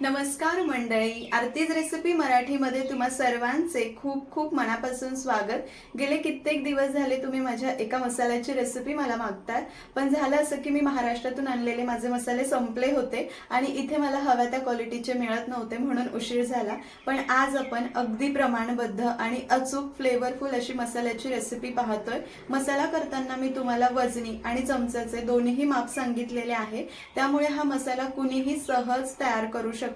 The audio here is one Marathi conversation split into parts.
नमस्कार मंडळी आरतीज रेसिपी मराठीमध्ये तुम्हा सर्वांचे खूप खूप मनापासून स्वागत. गेले कित्येक दिवस झाले तुम्ही माझ्या एका मसाल्याची रेसिपी मला मागताय. पण झालं असं की मी महाराष्ट्रातून आणलेले माझे मसाले संपले होते आणि इथे मला हव्या त्या क्वालिटीचे मिळत नव्हते म्हणून उशीर झाला. पण आज आपण अगदी प्रमाणबद्ध आणि अचूक फ्लेवरफुल अशी मसाल्याची रेसिपी पाहतोय. मसाला करताना मी तुम्हाला वजनी आणि चमच्याचे दोन्हीही माप सांगितलेले आहे. त्यामुळे हा मसाला कुणीही सहज तयार करू शकतो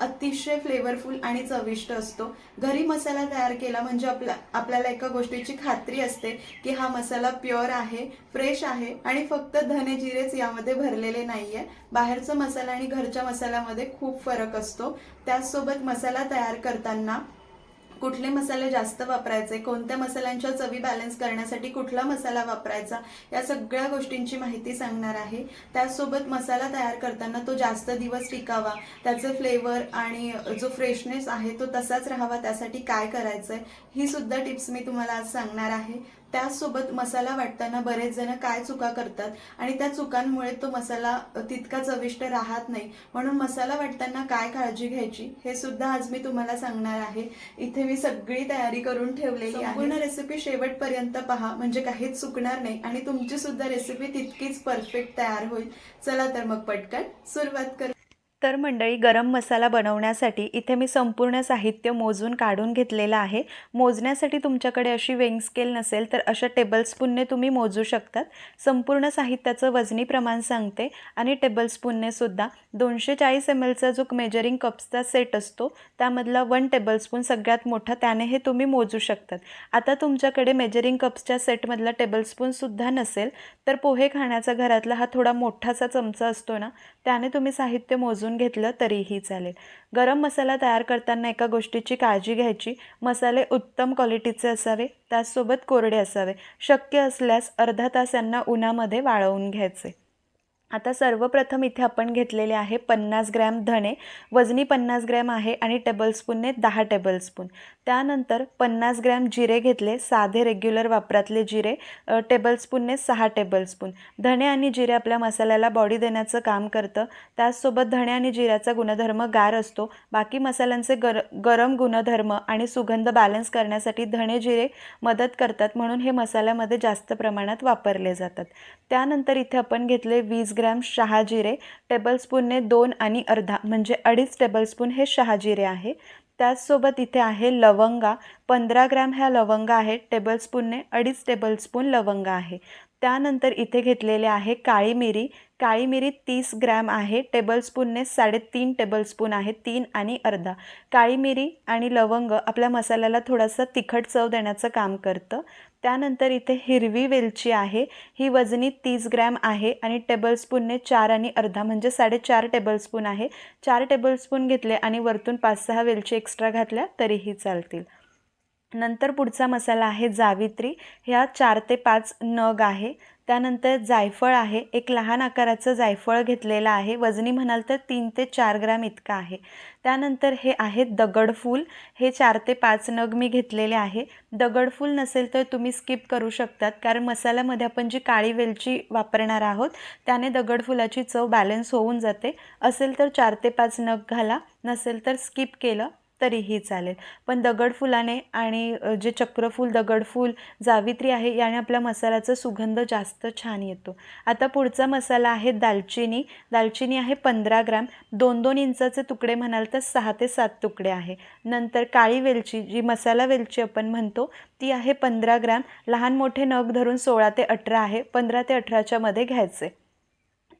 अतिशय फ्लेवरफुल आणि चविष्ट असतो. घरी मसाला तयार केला म्हणजे आपला आपल्याला एका गोष्टीची खात्री असते की हा मसाला प्युअर आहे फ्रेश आहे आणि फक्त धने जिरेच यामध्ये भरलेले नाहीये. बाहेरचा मसाला आणि घरच्या मसाल्यामध्ये खूप फरक असतो. त्याचसोबत मसाला तयार करताना कुठले मसाले जास्त वापरायचे कोणत्या मसाल्यांच्या चवी बॅलन्स करण्यासाठी कुठला मसाला वापरायचा या सगळ्या गोष्टींची माहिती सांगणार आहे. त्यासोबत मसाला तयार करताना तो जास्त दिवस टिकावा त्याचे फ्लेवर आणि जो फ्रेशनेस आहे तो तसाच राहावा त्यासाठी काय करायचंय ही सुद्धा टिप्स मी तुम्हाला आज सांगणार आहे. त्याचसोबत मसाला वाटताना बरेच जण काय चुका करतात आणि त्या चुकांमुळे तो मसाला तितका चविष्ट राहत नाही. म्हणून मसाला वाटताना काय काळजी घ्यायची हे सुद्धा आज मी तुम्हाला सांगणार आहे. इथे मी सगळी तयारी करून ठेवलेली आहे. पूर्ण रेसिपी शेवटपर्यंत पहा म्हणजे काहीच चुकणार नाही आणि तुमची सुद्धा रेसिपी तितकीच परफेक्ट तयार होईल. चला तर मग पटकन सुरुवात करू. तर मंडळी गरम मसाला बनवण्यासाठी इथे मी संपूर्ण साहित्य मोजून काढून घेतलेलं आहे. मोजण्यासाठी तुमच्याकडे अशी वेंग स्केल नसेल तर अशा टेबलस्पूनने तुम्ही मोजू शकतात. संपूर्ण साहित्याचं वजनी प्रमाण सांगते आणि टेबलस्पूनने सुद्धा. दोनशे चाळीस एम एलचा जो मेजरिंग कप्सचा सेट असतो त्यामधला वन टेबलस्पून सगळ्यात मोठा त्याने हे तुम्ही मोजू शकतात. आता तुमच्याकडे मेजरिंग कप्सच्या सेटमधला टेबलस्पूनसुद्धा नसेल तर पोहे खाण्याचा घरातला हा थोडा मोठासा चमचा असतो ना त्याने तुम्ही साहित्य मोजून घेतलं तरीही चालेल. गरम मसाला तयार करताना एका गोष्टीची काळजी घ्यायची. मसाले उत्तम क्वालिटीचे असावे त्याचसोबत कोरडे असावे. शक्य असल्यास अर्धा तास यांना उन्हामध्ये वाळवून घ्यायचे. आता सर्वप्रथम इथे आपण घेतलेले आहे पन्नास ग्रॅम धणे. वजनी पन्नास ग्रॅम आहे आणि टेबलस्पूनने दहा टेबलस्पून. त्यानंतर पन्नास ग्रॅम जिरे घेतले साधे रेग्युलर वापरातले जिरे टेबलस्पूनने सहा टेबलस्पून. धणे आणि जिरे आपल्या मसाल्याला बॉडी देण्याचं काम करतं. त्याचसोबत धणे आणि जिऱ्याचा गुणधर्म गार असतो. बाकी मसाल्यांचे गर गरम गुणधर्म आणि सुगंध बॅलन्स करण्यासाठी धणे जिरे मदत करतात म्हणून हे मसाल्यामध्ये जास्त प्रमाणात वापरले जातात. त्यानंतर इथे आपण घेतले वीस ग्रॅम शहाजिरे टेबलस्पूनने दोन आणि अर्धा म्हणजे अडीच टेबलस्पून हे शहाजिरे आहे. त्याचसोबत इथे आहे लवंगा पंधरा ग्रॅम ह्या लवंगा आहेत टेबलस्पूनने अडीच टेबलस्पून लवंगा आहे. त्यानंतर इथे घेतलेले आहे काळी मिरी काळी मिरी तीस ग्रॅम आहे टेबलस्पूनने साडेतीन टेबलस्पून आहे तीन आणि अर्धा. काळी मिरी आणि लवंग आपल्या मसाल्याला थोडासा तिखट चव देण्याचं काम करतं. त्यानंतर इथे हिरवी वेलची आहे. ही वजनी तीस ग्रॅम आहे आणि टेबलस्पूनने चार आणि अर्धा म्हणजे साडेचार टेबलस्पून आहे. चार टेबलस्पून घेतले आणि वरतून पाच सहा वेलची एक्स्ट्रा घातल्या तरीही चालतील. नंतर पुढचा मसाला आहे जावित्री. ह्या चार ते पाच नग आहे. त्यानंतर जायफळ आहे. एक लहान आकाराचं जायफळ घेतलेलं आहे. वजनी म्हणाल तर तीन ते चार ग्रॅम इतकं आहे. त्यानंतर हे आहे दगडफूल हे चार ते पाच नग मी घेतलेले आहे. दगडफूल नसेल तर तुम्ही स्किप करू शकतात कारण मसाल्यामध्ये आपण जी काळी वेलची वापरणार आहोत त्याने दगडफुलाची चव बॅलन्स होऊन जाते. असेल तर चार ते पाच नग घाला. नसेल तर स्किप केलं. तरीही चालेल. पण दगडफुलाने आणि जे चक्रफूल दगडफूल जावित्री आहे याने आपल्या मसाल्याचा सुगंध जास्त छान येतो. आता पुढचा मसाला आहे दालचिनी. दालचिनी आहे पंधरा ग्राम. दोन दोन इंचाचे तुकडे म्हणाल तर सहा ते सात तुकडे आहे. नंतर काळी वेलची जी मसाला वेलची आपण म्हणतो ती आहे पंधरा ग्राम. लहान मोठे नग धरून सोळा ते अठरा आहे. पंधरा ते अठराच्या मध्ये घ्यायचे.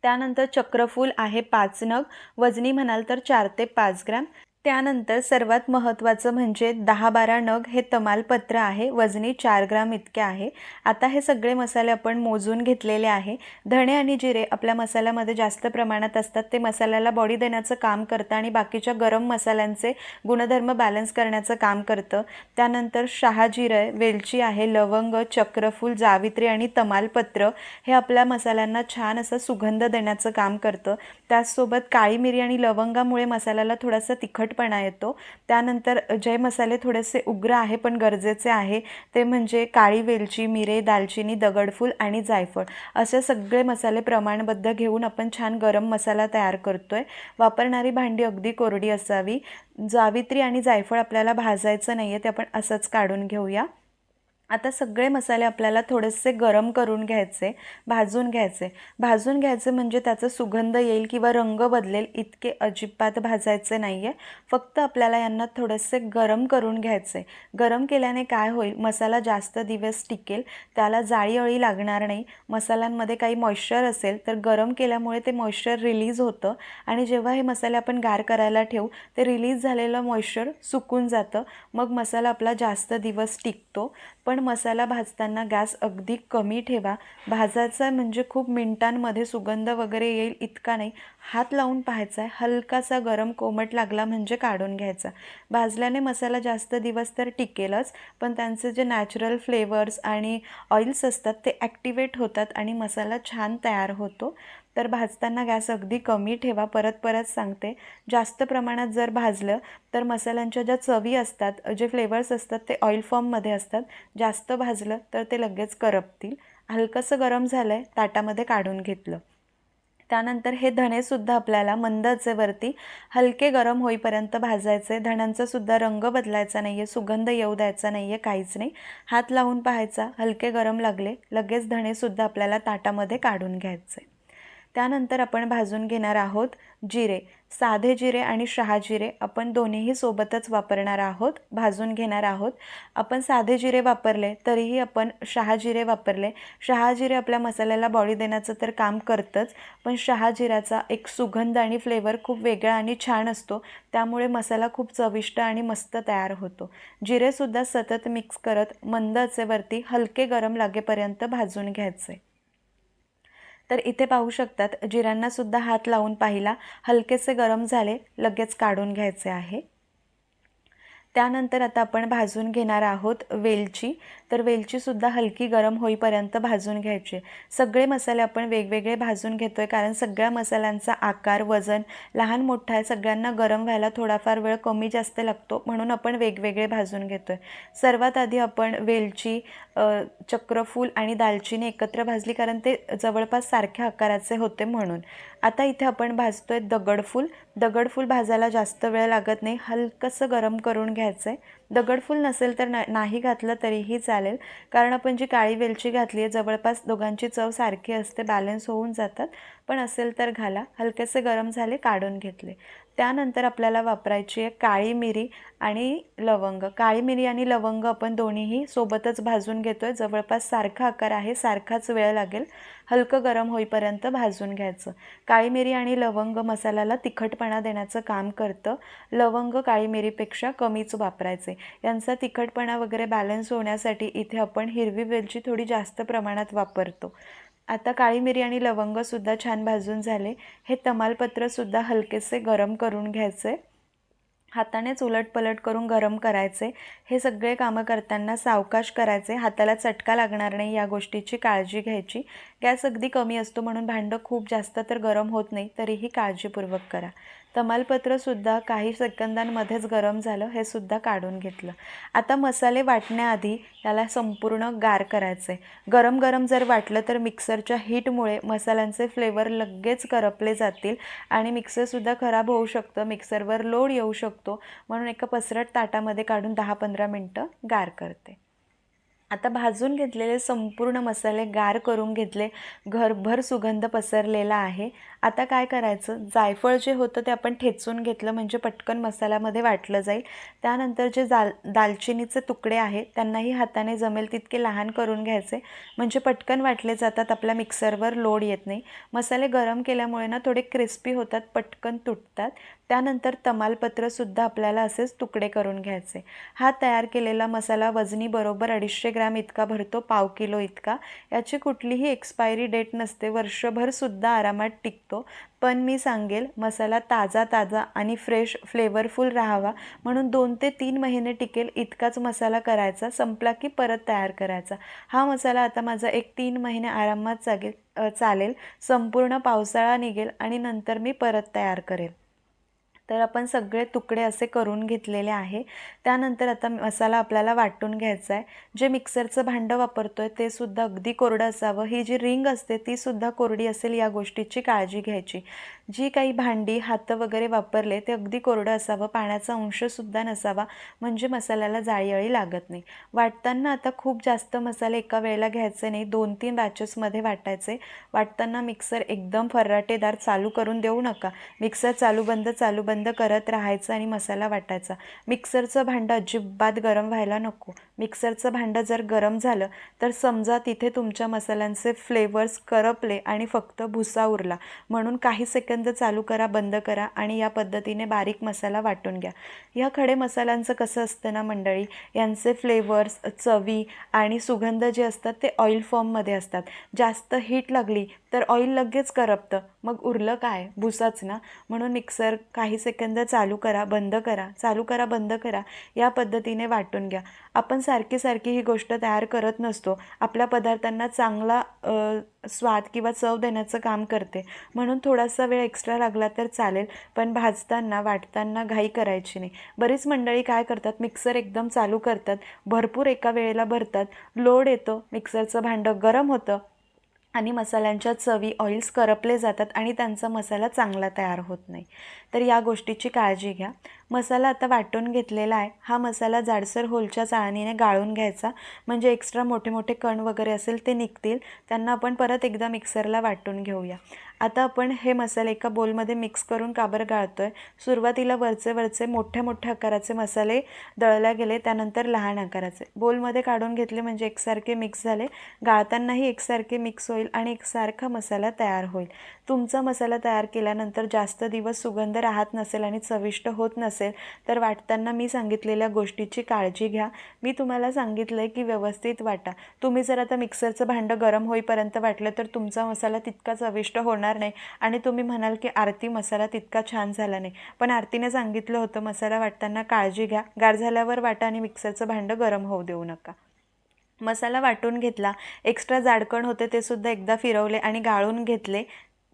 त्यानंतर चक्रफूल आहे पाच नग. वजनी म्हणाल तर चार ते पाच ग्रॅम. त्यानंतर सर्वात महत्त्वाचं म्हणजे दहा बारा नग हे तमालपत्र आहे वजनी चार ग्राम इतके आहे. आता हे सगळे मसाले आपण मोजून घेतलेले आहे. धणे आणि जिरे आपल्या मसाल्यामध्ये जास्त प्रमाणात असतात. ते मसाल्याला बॉडी देण्याचं काम करतं आणि बाकीच्या गरम मसाल्यांचे गुणधर्म बॅलन्स करण्याचं काम करतं. त्यानंतर शहाजिरं वेलची आहे लवंग चक्रफूल जावित्री आणि तमालपत्र हे आपल्या मसाल्यांना छान असं सुगंध देण्याचं काम करतं. त्याचसोबत काळी मिरी आणि लवंगामुळे मसाल्याला थोडासा तिखट तिखटपणा येतो. त्यानंतर जे मसाले थोडेसे उग्र आहे पण गरजेचे आहे ते म्हणजे काळी वेलची मिरे दालचिनी दगडफूल आणि जायफळ. असे सगळे मसाले प्रमाणबद्ध घेऊन आपण छान गरम मसाला तयार करतो आहे वापरणारी भांडी अगदी कोरडी असावी. जावित्री आणि जायफळ आपल्याला भाजायचं नाही आहे ते आपण असंच काढून घेऊया. आता सगळे मसाले आपल्याला थोडेसे गरम करून घ्यायचे भाजून घ्यायचे. भाजून घ्यायचे म्हणजे त्याचा सुगंध येईल किंवा रंग बदलेल इतके अजिबात भाजायचे नाही आहे फक्त आपल्याला यांना थोडेसे गरम करून घ्यायचे. गरम केल्याने काय होईल? मसाला जास्त दिवस टिकेल त्याला जाळी अळी लागणार नाही. मसाल्यांमध्ये काही मॉइश्चर असेल तर गरम केल्यामुळे ते मॉइश्चर रिलीज होतं आणि जेव्हा हे मसाले आपण गार करायला ठेवू ते रिलीज झालेलं मॉइश्चर सुकून जातं. मग मसाला आपला जास्त दिवस टिकतो. पण मसाला भाजताना गॅस अगदी कमी ठेवा. भाजायचा म्हणजे खूप मिनटांमध्ये सुगंध वगैरे येईल इतका नाही. हात लावून पाहायचा आहे. हलकासा गरम कोमट लागला म्हणजे काढून घ्यायचा. भाजल्याने मसाला जास्त दिवस तर टिकेलच पण त्यांचे जे नॅचरल फ्लेवर्स आणि ऑइल्स असतात ते ॲक्टिवेट होतात आणि मसाला छान तयार होतो. तर भाजताना गॅस अगदी कमी ठेवा परत परत सांगते. जास्त प्रमाणात जर भाजलं तर मसाल्यांच्या ज्या चवी असतात जे फ्लेवर्स असतात ते ऑइल फॉर्ममध्ये असतात. जास्त भाजलं तर ते लगेच करपतील. हलकंसं गरम झालं आहे ताटामध्ये काढून घेतलं. त्यानंतर हे धणेसुद्धा आपल्याला मंद आचेवरती हलके गरम होईपर्यंत भाजायचे धण्यांचासुद्धा रंग बदलायचा नाही आहे सुगंध येऊ द्यायचा नाही आहे काहीच नाही. हात लावून पाहायचा हलके गरम लागले लगेच धणेसुद्धा आपल्याला ताटामध्ये काढून घ्यायचे त्यानंतर आपण भाजून घेणार आहोत जिरे. साधे जिरे आणि शहाजिरे आपण दोन्हीही सोबतच वापरणार आहोत. भाजून घेणार आहोत. आपण साधे जिरे वापरले तरीही आपण शहाजिरे वापरले. शहाजिरे आपल्या मसाल्याला बॉडी देण्याचं तर काम करतंच पण शहाजिऱ्याचा एक सुगंध आणि फ्लेवर खूप वेगळा आणि छान असतो. त्यामुळे मसाला खूप चविष्ट आणि मस्त तयार होतो. जिरेसुद्धा सतत मिक्स करत मंद असेवरती हलके गरम लागेपर्यंत भाजून घ्यायचे. तर इथे पाहू शकतात जिऱ्यांनासुद्धा हात लावून पाहिला. हलकेसे गरम झाले लगेच काढून घ्यायचे आहे. त्यानंतर आता आपण भाजून घेणार आहोत वेलची. तर वेलचीसुद्धा हलकी गरम होईपर्यंत भाजून घ्यायची. सगळे मसाले आपण वेगवेगळे भाजून घेतो आहे कारण सगळ्या मसाल्यांचा आकार वजन लहान मोठा आहे. सगळ्यांना गरम व्हायला थोडाफार वेळ कमी जास्त लागतो म्हणून आपण वेगवेगळे भाजून घेतो आहे सर्वात आधी आपण वेलची चक्रफूल आणि दालचिनी एकत्र भाजली कारण ते जवळपास सारख्या आकाराचे होते म्हणून. आता इथे आपण भाजतो आहे दगडफूल. दगडफूल भाजायला जास्त वेळ लागत नाही. हलकंसं गरम करून घ्यायचं आहे दगडफूल नसेल तर ना नाही घातलं तरीही चालेल. कारण आपण जी काळी वेलची घातली आहे जवळपास दोघांची चव सारखी असते बॅलन्स होऊन जातात. पण असेल तर घाला. हलकेसे गरम झाले काढून घेतले. त्यानंतर आपल्याला वापरायची आहे काळी मिरी आणि लवंग. काळी मिरी आणि लवंग आपण दोन्हीही सोबतच भाजून घेतो आहे जवळपास सारखा आकार आहे सारखाच वेळ लागेल. हलकं गरम होईपर्यंत भाजून घ्यायचं. काळी मिरी आणि लवंग मसाल्याला तिखटपणा देण्याचं काम करतं. लवंग काळी मिरीपेक्षा कमीच वापरायचे. यांचा तिखटपणा वगैरे बॅलन्स होण्यासाठी इथे आपण हिरवी वेलची थोडी जास्त प्रमाणात वापरतो. आता काळी मिरी आणि लवंगसुद्धा छान भाजून झाले. हे तमालपत्रसुद्धा हलकेसे गरम करून घ्यायचे. हातानेच उलटपलट करून गरम करायचे. हे सगळे कामं करताना सावकाश करायचे. हाताला चटका लागणार नाही या गोष्टीची काळजी घ्यायची. गॅस अगदी कमी असतो म्हणून भांडं खूप जास्त तर गरम होत नाही तरीही काळजीपूर्वक करा. तमालपत्रसुद्धा काही सेकंदांमध्येच गरम झालं हे सुद्धा काढून घेतलं. आता मसाले वाटण्याआधी याला संपूर्ण गार करायचे गरम गरम जर वाटलं तर मिक्सरच्या हीटमुळे मसाल्यांचे फ्लेवर लगेच करपले जातील आणि मिक्सरसुद्धा खराब होऊ शकतं मिक्सरवर लोड येऊ शकतो म्हणून एका पसरट ताटामध्ये काढून दहा पंधरा मिनटं गार करते. आता भाजून घेतलेले संपूर्ण मसाले गार करून घेतले. घरभर सुगंध पसरलेला आहे. आता काय करायचं? जायफळ जे होतं ते आपण ठेचून घेतलं म्हणजे पटकन मसाल्यामध्ये वाटलं जाईल. त्यानंतर जे जाल दालचिनीचे तुकडे आहेत त्यांनाही हाताने जमेल तितके लहान करून घ्यायचे. म्हणजे पटकन वाटले जातात आपल्या मिक्सरवर लोड येत नाही. मसाले गरम केल्यामुळे ना थोडे क्रिस्पी होतात पटकन तुटतात. त्यानंतर तमालपत्रसुद्धा आपल्याला असेच तुकडे करून घ्यायचे. हा तयार केलेला मसाला वजनी बरोबर अडीचशे ग्रॅम इतका भरतो पाव किलो इतका याची कुठलीही एक्सपायरी डेट नसते. वर्षभरसुद्धा आरामात टिकतो. पण मी सांगेल मसाला ताजा ताजा आणि फ्रेश फ्लेवरफुल राहावा. म्हणून दोन ते तीन महिने टिकेल इतकाच मसाला करायचा. संपला की परत तयार करायचा. हा मसाला आता माझा एक तीन महिने आरामात चागेल चालेल. संपूर्ण पावसाळा निघेल आणि नंतर मी परत तयार करेल. तर आपण सगळे तुकडे असे करून घेतलेले आहे. त्यानंतर आता मसाला आपल्याला वाटून घ्यायचा आहे. जे मिक्सरचं भांडं वापरतो आहे ते सुद्धा अगदी कोरडं असावं. ही जी रिंग असते ती सुद्धा कोरडी असेल या गोष्टीची काळजी घ्यायची. जी काही भांडी हातं वगैरे वापरले ते अगदी कोरडं असावं. पाण्याचा अंशसुद्धा नसावा. म्हणजे मसाल्याला जाळीअळी लागत नाही. वाटताना आता खूप जास्त मसाले एका वेळेला घ्यायचे नाही. दोन तीन बॅचेसमध्ये वाटायचे. वाटताना मिक्सर एकदम फर्राटेदार चालू करून देऊ नका. मिक्सर चालू बंद चालू बंद करत राहायचं आणि मसाला वाटायचा. मिक्सरचं भांडं अजिबात गरम व्हायला नको. मिक्सरचं भांडं जर गरम झालं तर समजा तिथे तुमच्या मसाल्यांचे फ्लेवर्स करपले आणि फक्त भुसा उरला. म्हणून काही सेकंद चालू करा बंद करा आणि या पद्धतीने बारीक मसाला वाटून घ्या. ह्या खडे मसाल्यांचं कसं असतं ना मंडळी? यांचे फ्लेवर्स चवी आणि सुगंध जे असतात ते ऑइल फॉर्ममध्ये असतात. जास्त हीट लागली तर ऑइल लगेच करपतं. मग उरलं काय? भुसाच ना. म्हणून मिक्सर काही सेकंद चालू करा बंद करा चालू करा बंद करा या पद्धतीने वाटून घ्या. आपण सारखी सारखी ही गोष्ट तयार करत नसतो. आपल्या पदार्थांना चांगला स्वाद किंवा चव देण्याचं काम करते. म्हणून थोडासा वेळ एक्स्ट्रा लागला तर चालेल पण भाजताना वाटताना घाई करायची नाही. बरीच मंडळी काय करतात? मिक्सर एकदम चालू करतात. भरपूर एका वेळेला भरतात. लोड येतो. मिक्सरचं भांडं गरम होतं. आणि मसाल्यांच्या चवी ऑइल्स करपले जातात आणि त्यांचा मसाला चांगला तयार होत नाही. तर या गोष्टीची काळजी घ्या. मसाला आता वाटून घेतलेला आहे. हा मसाला जाडसर होलच्या चाळणीने गाळून घ्यायचा. म्हणजे एक्स्ट्रा मोठे मोठे कण वगैरे असेल ते निघतील. त्यांना आपण परत एकदा मिक्सरला वाटून घेऊया. आता आपण हे मसाले एका बोलमध्ये मिक्स करून काबर गाळतो आहे सुरुवातीला वरचे वरचे मोठ्या मोठ्या आकाराचे मसाले दळल्या गेले त्यानंतर लहान आकाराचे. बोलमध्ये काढून घेतले म्हणजे एकसारखे मिक्स झाले. गाळतानाही एकसारखे मिक्स होईल आणि एकसारखा मसाला तयार होईल. तुमचा मसाला तयार केल्यानंतर जास्त दिवस सुगंध राहत नसेल आणि चविष्ट होत नसेल तर वाटताना मी सांगितलेल्या गोष्टीची काळजी घ्या. मी तुम्हाला सांगितलं आहे की व्यवस्थित वाटा. तुम्ही जर आता मिक्सरचं भांडं गरम होईपर्यंत वाटलं तर तुमचा मसाला तितका चविष्ट होणार नाही आणि तुम्ही म्हणाल की आरती मसाला तितका छान झाला नाही. पण आरतीने सांगितलं होतं मसाला वाटताना काळजी घ्या. गार झाल्यावर वाटा आणि मिक्सरचं भांडं गरम होऊ देऊ नका. मसाला वाटून घेतला. एक्स्ट्रा जाडकण होते ते सुद्धा एकदा फिरवले आणि गाळून घेतले.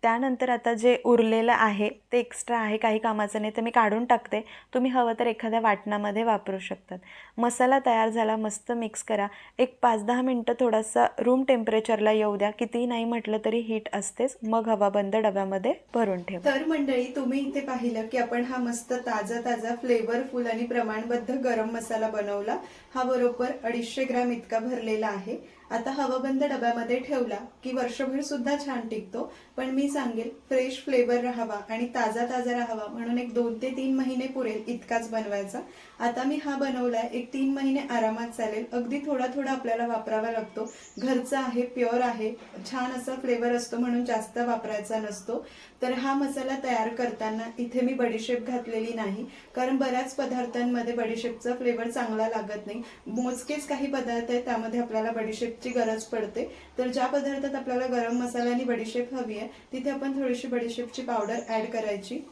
त्यानंतर आता जे उरलेलं आहे ते एक्स्ट्रा आहे काही कामाचं नाही तर मी काढून टाकते. तुम्ही हवं तर एखाद्या वाटणामध्ये वापरू शकतात. मसाला तयार झाला मस्त मिक्स करा. एक पाच दहा मिनटं थोडासा रूम टेम्परेचरला येऊ द्या. कितीही नाही म्हटलं तरी हीट असतेच. मग हवा बंद डब्यामध्ये भरून ठेवा. तर मंडळी तुम्ही इथे पाहिलं की आपण हा मस्त ताजा ताजा फ्लेवरफुल आणि प्रमाणबद्ध गरम मसाला बनवला. हा बरोबर अडीचशे ग्राम इतका भरलेला आहे. आता हवाबंद डब्यामध्ये ठेवला की वर्षभर सुद्धा छान टिकतो पण मी सांगेल फ्रेश फ्लेवर राहावा आणि ताजा ताजा राहावा म्हणून एक दोन ते तीन महिने पुरेल इतकाच बनवायचा. आता मी हा बनवलाय. एक तीन महिने आरामात चालेल. अगदी थोडा थोडा आपल्याला वापरावा लागतो. घरचा आहे प्युअर आहे. छान असा फ्लेवर असतो म्हणून जास्त वापरायचा नसतो. तर हा मसाला तयार करताना इथे मी बडीशेप घातलेली नाही. कारण बऱ्याच पदार्थांमध्ये बडीशेपचा फ्लेवर चांगला लागत नाही. मोजकेच काही पदार्थ आहेत त्यामध्ये आपल्याला बडीशेपची गरज पडते. तर ज्या पदार्थात आपल्याला गरम मसाला आणि बडीशेप हवी आहे तिथे आपण थोडीशी बडीशेपची पावडर ऍड करायची.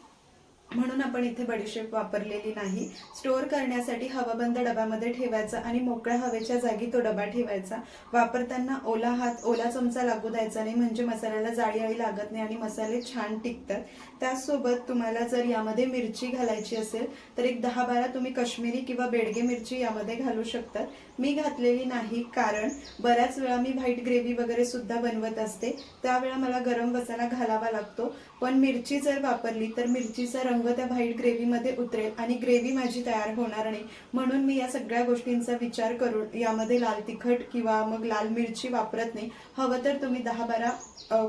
म्हणून आपण इथे बडीशेप वापरलेली नाही. स्टोअर करण्यासाठी हवाबंद डब्यामध्ये ठेवायचा आणि मोकळ्या हवेच्या जागी तो डबा ठेवायचा. वापरताना ओला हात ओला चमचा लागू द्यायचा नाही म्हणजे मसाल्याला जाळी आळी लागत नाही आणि मसाले छान टिकतात. त्याचसोबत तुम्हाला जर यामध्ये मिरची घालायची असेल तर एक दहा बारा तुम्ही कश्मीरी किंवा बेडगे मिरची यामध्ये घालू शकतात. मी घातलेली नाही कारण बऱ्याच वेळा मी व्हाईट ग्रेव्ही वगैरे सुद्धा बनवत असते. त्यावेळा मला गरम मसाला घालावा लागतो. पण मिरची जर वापरली तर मिरचीचा रंग त्या व्हाईट ग्रेव्हीमध्ये उतरेल आणि ग्रेव्ही माझी तयार होणार नाही. म्हणून मी या सगळ्या गोष्टींचा विचार करून यामध्ये लाल तिखट किंवा मग लाल मिरची वापरत नाही. हवं तर तुम्ही दहा बारा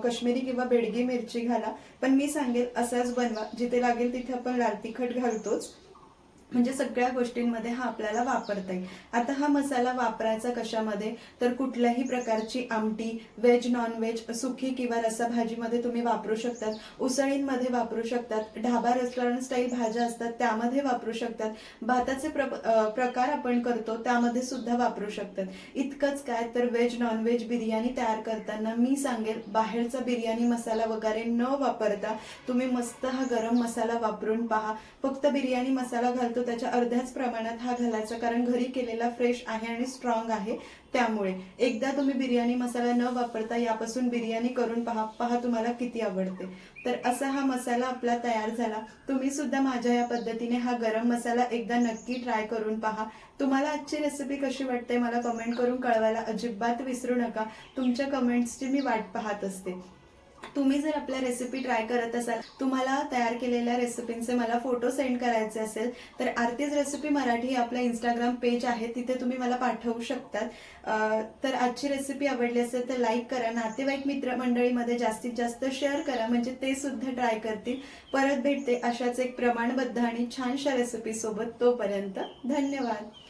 कश्मीरी किंवा बेडगी मिरची घाला. पण मी सांगेल असाच बनवा. जिथे लागेल तिथे आपण लाल तिखट घालतोच. म्हणजे सगळ्या गोष्टींमध्ये हा आपल्याला वापरता येईल. आता हा मसाला वापरायचा कशामध्ये? तर कुठल्याही प्रकारची आमटी व्हेज नॉनव्हेज सुखी सुकी किंवा रसा भाजीमध्ये तुम्ही वापरू शकतात. उसळींमध्ये वापरू शकतात. ढाबा रेस्टॉरंट स्टाईल भाज्या असतात त्यामध्ये वापरू शकतात. भाताचे प्र प्रकार आपण करतो त्यामध्ये सुद्धा वापरू शकतात. इतकंच काय तर व्हेज नॉनव्हेज बिर्याणी तयार करताना मी सांगेल बाहेरचा बिर्याणी मसाला वगैरे न वापरता तुम्ही मस्त हा गरम मसाला वापरून पहा. फक्त बिर्याणी मसाला घालतो त्याच्या अर्ध्याच प्रमाणात हा घालायचा कारण घरी केलेला फ्रेश आहे आणि स्ट्रॉंग आहे त्यामुळे. एकदा तुम्ही बिर्याणी मसाला न वापरता यापासून बिर्याणी करून पहा पहा तुम्हाला किती आवडते. तर असा हा मसाला आपला तयार झाला. तुम्ही सुद्धा माझ्या या पद्धतीने हा गरम मसाला एकदा नक्की ट्राय करून पहा. तुम्हाला आजची रेसिपी कशी वाटते मला कमेंट करून कळवायला अजिबात विसरू नका. तुमच्या कमेंट्सची मी वाट पाहत असते. तुम्ही जर आपल्या रेसिपी ट्राय करत असाल तुम्हाला तयार केलेल्या रेसिपींचे मला फोटो सेंड करायचे असेल तर आरतीज रेसिपी मराठी आपला इंस्टाग्राम पेज आहे तिथे तुम्ही मला पाठवू शकतात. तर आजची रेसिपी आवडली असेल तर लाईक करा नातेवाईक मित्रमंडळीमध्ये जास्तीत जास्त शेअर करा म्हणजे ते सुद्धा ट्राय करतील. परत भेटते अशाच एक प्रमाणबद्ध आणि छानशा रेसिपी सोबत तोपर्यंत धन्यवाद.